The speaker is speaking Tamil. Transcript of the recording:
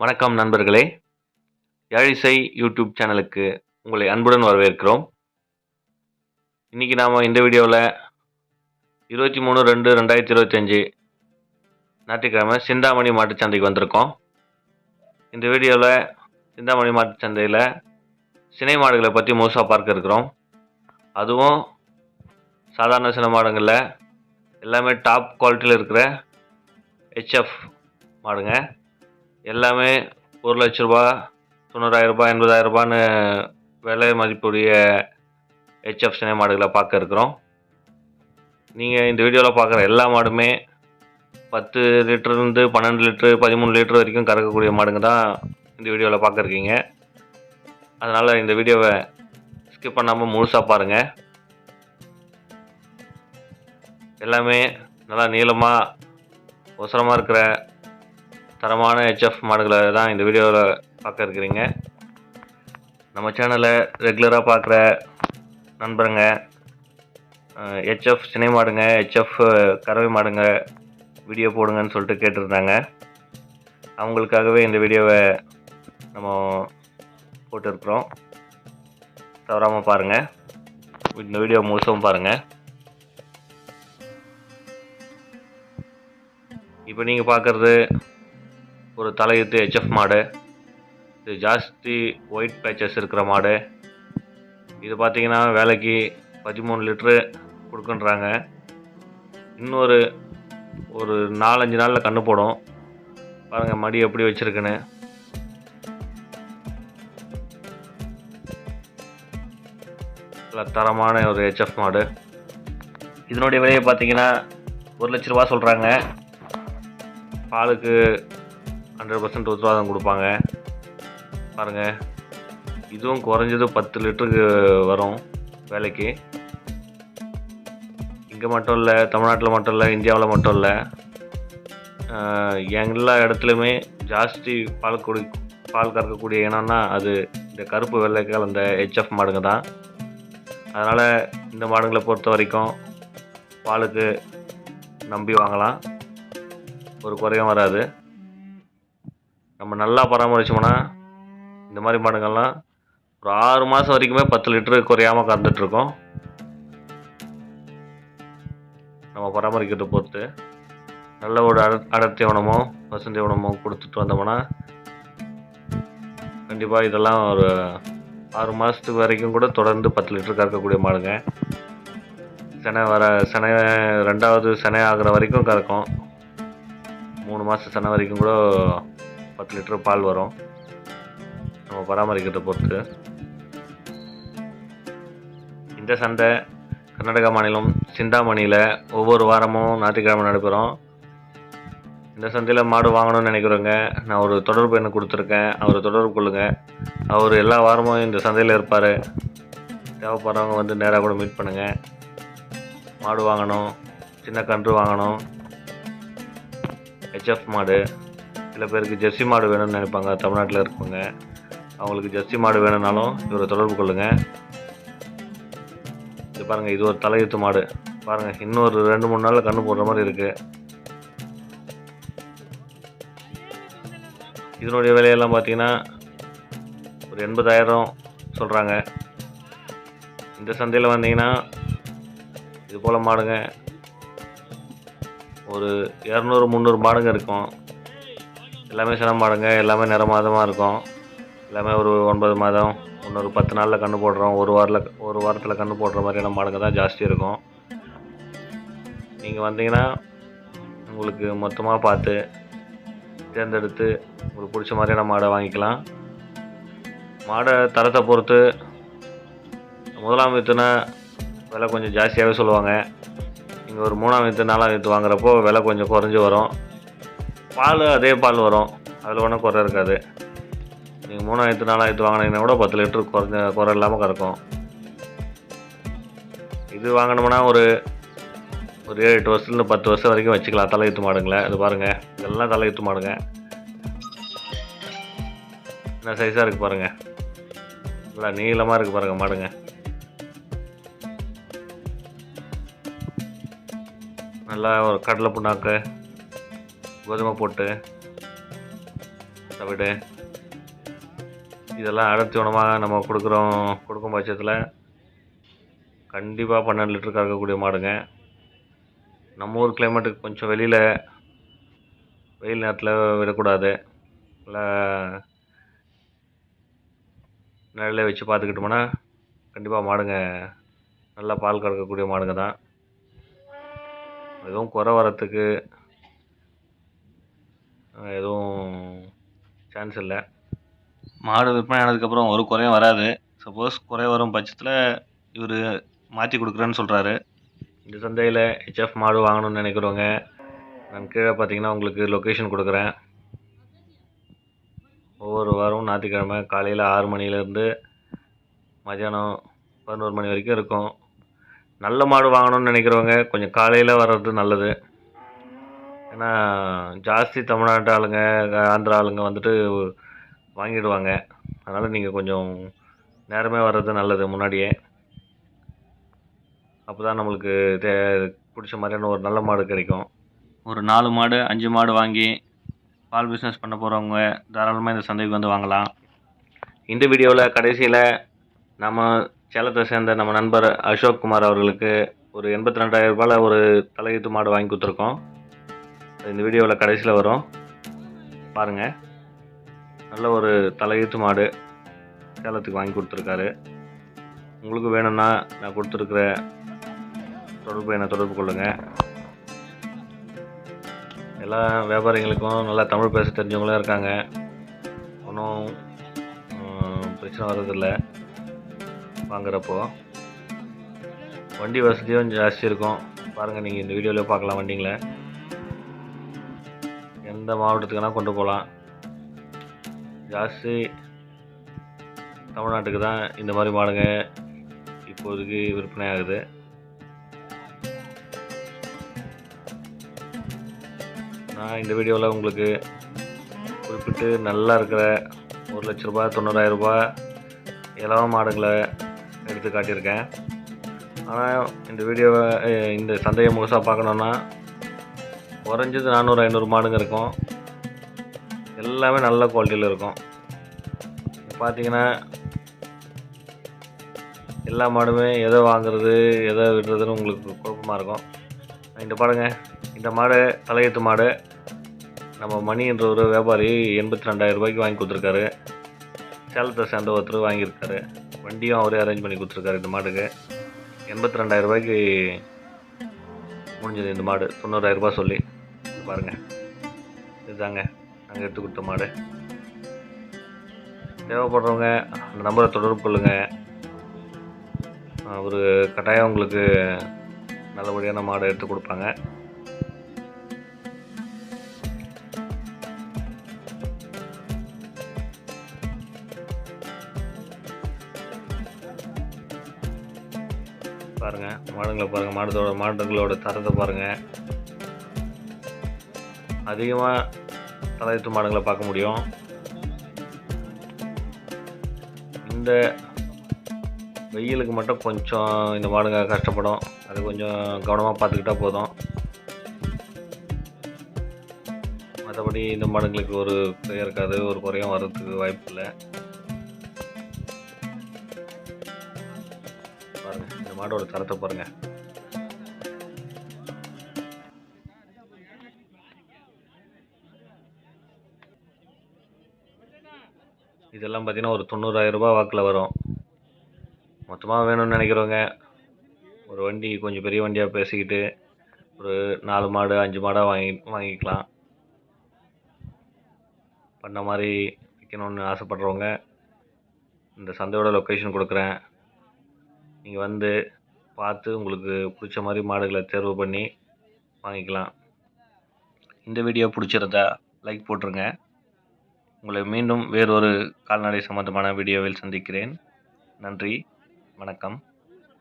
வணக்கம் நண்பர்களே. யாழிசை யூடியூப் சேனலுக்கு உங்களை அன்புடன் வரவேற்கிறோம். இன்றைக்கி நாம் இந்த வீடியோவில் இருபத்தி மூணு ரெண்டு ரெண்டாயிரத்தி இருபத்தஞ்சி ஞாயிற்றுக்கிழமை சிந்தாமணி மாட்டுச்சந்தைக்கு வந்திருக்கோம். இந்த வீடியோவில் சிந்தாமணி மாட்டுச்சந்தையில் சினை மாடுகளை பற்றி முழுசாக பார்க்க இருக்கிறோம். அதுவும் சாதாரண சினை மாடுங்களில் எல்லாமே டாப் குவாலிட்டியில் இருக்கிற ஹெச்எஃப் மாடுங்க. எல்லாமே ஒரு லட்ச ரூபா தொண்ணூறாயிரரூபா எண்பதாயிரரூபான்னு விலை மதிப்புடைய ஹெச்எஃப் சினை மாடுகளை பார்க்க இருக்கிறோம். நீங்கள் இந்த வீடியோவில் பார்க்குற எல்லா மாடுமே பத்து லிட்டர்லேருந்து பன்னெண்டு லிட்ரு பதிமூணு லிட்டர் வரைக்கும் கறக்கக்கூடிய மாடுங்க தான் இந்த வீடியோவில் பார்க்க இருக்கீங்க. அதனால் இந்த வீடியோவை ஸ்கிப் பண்ணாமல் முழுசாக பாருங்கள் எல்லாமே நல்லா நீளமாக ஒசரமாக இருக்கிற தரமான ஹெச்எஃப் மாடுகளை தான் இந்த வீடியோவில் பார்க்க இருக்கிறீங்க. நம்ம சேனலை ரெகுலராக பார்க்குற நண்பருங்க ஹெச்எஃப் சினை மாடுங்க ஹெச்எஃப் கறவை மாடுங்க வீடியோ போடுங்கன்னு சொல்லிட்டு கேட்டிருந்தாங்க. அவங்களுக்காகவே இந்த வீடியோவை நம்ம போட்டிருக்கிறோம். தவறாமல் பாருங்கள் இந்த வீடியோ முழுசும் பாருங்கள் இப்போ நீங்கள் பார்க்குறது ஒரு தலையீத்து ஹெச்எஃப் மாடு இது ஜாஸ்தி ஒயிட் பேச்சஸ் இருக்கிற மாடு. இது பார்த்தீங்கன்னா வேலைக்கு பதிமூணு லிட்ரு கொடுக்குன்றாங்க. இன்னொரு ஒரு நாலஞ்சு நாளில் கன்று போடும். பாருங்கள் மடி எப்படி வச்சுருக்குன்னு. நல்ல தரமான ஒரு ஹெச்எஃப் மாடு. இதனுடைய விலையை பார்த்தீங்கன்னா ஒரு லட்ச ரூபா சொல்கிறாங்க பாலுக்கு ஹண்ட்ரட் பர்சன்ட் உத்தரவாதம் கொடுப்பாங்க. பாருங்கள் இதுவும் குறைஞ்சது பத்து லிட்டருக்கு வரும் வேலைக்கு. இங்கே மட்டும் இல்லை தமிழ்நாட்டில் மட்டும் இல்லை இந்தியாவில் மட்டும் இல்லை. எல்லா இடத்துலையுமே ஜாஸ்தி பால் குடி பால் கறக்கக்கூடிய இனம்னா அது இந்த கருப்பு வெள்ளைக்கால் அந்த ஹெச்எஃப் மாடுங்க தான். அதனால் இந்த மாடுங்களை பொறுத்த வரைக்கும் பாலுக்கு நம்பி வாங்கலாம். ஒரு குறையும் வராது. நம்ம நல்லா பராமரித்தோம்னா இந்த மாதிரி மாடுங்கள்லாம் ஒரு ஆறு மாதம் வரைக்குமே பத்து லிட்டரு குறையாமல் கறந்துட்ருக்கோம். நம்ம பராமரிக்கிறத பொறுத்து நல்ல ஒரு அட அடர்த்தி உணமோ வசந்தி உணமோ கொடுத்துட்டு வந்தோம்னா கண்டிப்பாக இதெல்லாம் ஒரு ஆறு மாதத்துக்கு வரைக்கும் கூட தொடர்ந்து பத்து லிட்டர் கறக்கக்கூடிய மாடுங்க. செனை வர செனை ரெண்டாவது செனை ஆகிற வரைக்கும் கறக்கும். மூணு மாதம் செனை வரைக்கும் கூட பத்து லிட்டர் பால் வரும். நம்ம பராமரிக்கிறத பொறுத்து. இந்த சந்தை கர்நாடகா மாநிலம் சிந்தாமணியில் ஒவ்வொரு வாரமும் ஞாயிற்றுக்கிழமை நடைபெறும். இந்த சந்தையில் மாடு வாங்கணும்னு நினைக்கிறவங்க நான் ஒரு தொடர்பு என்ன கொடுத்துருக்கேன். அவர் தொடர்பு கொள்ளுங்கள் அவர் எல்லா வாரமும் இந்த சந்தையில் இருப்பார். தேவைப்படுறவங்க வந்து நேராக கூட மீட் பண்ணுங்கள் மாடு வாங்கணும் சின்ன கன்று வாங்கணும். ஹெச்எஃப் மாடு. சில பேருக்கு ஜெர்சி மாடு வேணும்னு நினைப்பாங்க தமிழ்நாட்டில் இருக்கவங்க. அவங்களுக்கு ஜெர்சி மாடு வேணும்னாலும் இவரை தொடர்பு கொள்ளுங்கள் இது பாருங்கள் இது ஒரு தலையுத்து மாடு. பாருங்கள் இன்னொரு ரெண்டு மூணு நாளில் கன்று போடுற மாதிரி இருக்குது இதனுடைய விலையெல்லாம் பார்த்தீங்கன்னா ஒரு எண்பதாயிரம் சொல்கிறாங்க இந்த சந்தையில் வந்தீங்கன்னா இது போல் மாடுங்க ஒரு இரநூறு முந்நூறு மாடுங்க இருக்கும். எல்லாமே சின மாடுங்க எல்லாமே நிற மாதமாக இருக்கும். எல்லாமே ஒரு ஒன்பது மாதம் இன்னொரு பத்து நாளில் கன்று போடுறோம். ஒரு வாரில் ஒரு வாரத்தில் கன்று போடுற மாதிரியான மாடுங்க தான் ஜாஸ்தி இருக்கும். நீங்கள் வந்தீங்கன்னா உங்களுக்கு மொத்தமாக பார்த்து தேர்ந்தெடுத்து உங்களுக்கு பிடிச்ச மாதிரியான மாடை வாங்கிக்கலாம். மாடை தரத்தை பொறுத்து முதலாம் வித்துனா விலை கொஞ்சம் ஜாஸ்தியாகவே சொல்லுவாங்க. நீங்கள் ஒரு மூணாம் வித்து நாலாம் வித்து வாங்குறப்போ விலை கொஞ்சம் குறைஞ்சி வரும். பால் அதே பால் வரும். அதில் ஒன்றும் குறை இருக்காது. நீங்கள் மூணாயிரத்து நாலாயிரத்து வாங்கினீங்கன்னா கூட பத்து லிட்டர் குறைஞ்ச குறை இல்லாமல் கறக்கும். இது வாங்கினோம்னா ஒரு ஒரு ஏழு எட்டு வருஷத்துலேருந்து பத்து வருஷம் வரைக்கும் வச்சுக்கலாம். தலையீத்து மாடுங்களேன் இது பாருங்கள் இதெல்லாம் தலையீத்து மாடுங்க. என்ன சைஸாக இருக்குது பாருங்கள் நல்லா நீளமாக இருக்குது பாருங்கள் மாடுங்க. நல்லா ஒரு கடலை புண்ணாக்கு கோதுமை போட்டு தவிடு. இதெல்லாம் அடர்த்தி உணவாக நம்ம கொடுக்குறோம் கொடுக்கும் பட்சத்தில் கண்டிப்பாக பன்னெண்டு லிட்டர் கறக்கக்கூடிய மாடுங்க. நம்ம ஊர் கிளைமேட்டுக்கு கொஞ்சம் வெளியில் வெயில் நேரத்தில் விடக்கூடாது. நல்லா நிழலே வச்சு பார்த்துக்கிட்டோம்னா கண்டிப்பாக மாடுங்க நல்லா பால் கறக்கக்கூடிய மாடுங்க தான். எதுவும் குறை வரத்துக்கு எதுவும் சான்ஸ் இல்லை. மாடு விற்பனை ஆனதுக்கப்புறம் ஒரு குறையும் வராது. சப்போஸ் குறை வரும் பட்சத்தில் இவர் மாற்றி கொடுக்குறேன்னு சொல்கிறாரு இந்த சந்தையில் ஹெச்எஃப் மாடு வாங்கணும்னு நினைக்கிறவங்க நான் கீழே பார்த்தீங்கன்னா உங்களுக்கு லொக்கேஷன் கொடுக்குறேன். ஒவ்வொரு வாரமும் ஞாயிற்றுக்கிழமை காலையில் ஆறு மணிலேருந்து மதியானம் பதினோரு மணி வரைக்கும் இருக்கும். நல்ல மாடு வாங்கணும்னு நினைக்கிறவங்க கொஞ்சம் காலையில் வர்றது நல்லது. ஏன்னா ஜாஸ்தி தமிழ்நாட்டு ஆளுங்க ஆந்திரா ஆளுங்க வந்துட்டு வாங்கிடுவாங்க. அதனால் நீங்கள் கொஞ்சம் நேரமே வர்றது நல்லது முன்னாடியே. அப்போ தான் நம்மளுக்கு தே பிடிச்ச மாதிரியான ஒரு நல்ல மாடு கிடைக்கும். ஒரு நாலு மாடு அஞ்சு மாடு வாங்கி பால் பிஸ்னஸ் பண்ண போகிறவங்க தாராளமாக இந்த சந்தைக்கு வந்து வாங்கலாம். இந்த வீடியோவில் கடைசியில் நம்ம சேலத்தை சேர்ந்த நம்ம நண்பர் அசோக் குமார் அவர்களுக்கு ஒரு எண்பத்தி ரெண்டாயிரம் ரூபாயில் ஒரு தலையீத்து மாடு வாங்கி கொடுத்துருக்கோம். இந்த வீடியோவில் கடைசியில் வரும். பாருங்கள் நல்ல ஒரு தலையீத்து மாடு சேலத்துக்கு வாங்கி கொடுத்துருக்காரு. உங்களுக்கு வேணும்னா நான் கொடுத்துருக்குற தொடர்பு என்னை தொடர்பு கொள்ளுங்கள் எல்லா வியாபாரிகளுக்கும் நல்லா தமிழ் பேச தெரிஞ்சவங்களும் இருக்காங்க. ஒன்றும் பிரச்சனை வர்றதில்ல. வாங்குறப்போ. வண்டி வசதியும் ஜாஸ்தி இருக்கும். பாருங்கள் நீங்கள் இந்த வீடியோவில் பார்க்கலாம் வண்டிங்களை. எந்த மாவட்டத்துக்குனா கொண்டு போகலாம். ஜாஸ்தி தமிழ்நாட்டுக்கு தான் இந்த மாதிரி மாடுங்க இப்போதைக்கு விற்பனை ஆகுது. நான் இந்த வீடியோவில் உங்களுக்கு குறிப்பிட்டு நல்லா இருக்கிற ஒரு லட்ச ரூபாய் தொண்ணூறாயிரம் ரூபாய் இலவ மாடுங்களை எடுத்து காட்டியிருக்கேன். ஆனால் இந்த வீடியோவை இந்த சந்தையை முழுசாக பார்க்கணுன்னா குறைஞ்சது நானூறு ஐநூறு மாடுங்க இருக்கும். எல்லாமே நல்ல குவாலிட்டியில் இருக்கும். பார்த்தீங்கன்னா எல்லா மாடுமே எதை வாங்குறது எதை விடுறதுன்னு உங்களுக்கு குழப்பமாக இருக்கும். இந்த பாருங்க இந்த மாடு தலையத்து மாடு. நம்ம மணி என்ற ஒரு வியாபாரி எண்பத்தி ரெண்டாயிரம் ரூபாய்க்கு வாங்கி கொடுத்துருக்காரு. சேலத்தை சேர்ந்த ஒருத்தர் வாங்கியிருக்காரு. வண்டியும் அவரே அரேஞ்ச் பண்ணி கொடுத்துருக்காரு இந்த மாடுக்கு. எண்பத்தி ரெண்டாயிரம் ரூபாய்க்கு முடிஞ்சது இந்த மாடு. தொண்ணூறாயிரம் ரூபாய் சொல்லி. பாருங்கள் பாருங்க. இதுதாங்க. நாங்கள் எடுத்து கொடுத்த மாடு. தேவைப்படுறவங்க அந்த நம்பரை தொடர்பு கொள்ளுங்கள் அவர் கட்டாயம் உங்களுக்கு நல்லபடியான மாடை எடுத்து கொடுப்பாங்க. பாருங்கள் மாடுங்களை பாருங்கள் மாடுகளோட மாடுகளோட தரத்தை பாருங்கள் அதிகமாக தலையத்து மாடுங்களை பார்க்க முடியும். இந்த வெயிலுக்கு மட்டும் கொஞ்சம் இந்த மாடுங்க கஷ்டப்படும். அது கொஞ்சம் கவனமாக பார்த்துக்கிட்டா போதும். மற்றபடி இந்த மாடுங்களுக்கு ஒரு குறையும் இருக்காது. ஒரு குறையும் வர்றதுக்கு வாய்ப்பு இல்லை. பாருங்கள் இந்த மாடோட தரத்தை பாருங்கள் இதெல்லாம் பார்த்தீங்கன்னா ஒரு தொண்ணூறாயிரம் ரூபாய் வாக்கில் வரும். மொத்தமாக வேணும்னு நினைக்கிறவங்க ஒரு வண்டி கொஞ்சம் பெரிய வண்டியாக பேசிக்கிட்டு ஒரு நாலு மாடு அஞ்சு மாடாக வாங்கி வாங்கிக்கலாம். பண்ண மாதிரி விற்கணும்னு ஆசைப்படுறவங்க இந்த சந்தையோட லொக்கேஷன் கொடுக்குறேன். நீங்கள் வந்து பார்த்து உங்களுக்கு பிடிச்ச மாதிரி மாடுகளை தேர்வு பண்ணி வாங்கிக்கலாம். இந்த வீடியோ பிடிச்சிருந்தா லைக் போட்டுருங்க. உங்களை மீண்டும் வேறொரு கால்நடை சம்பந்தமான வீடியோவில் சந்திக்கிறேன். நன்றி. வணக்கம்.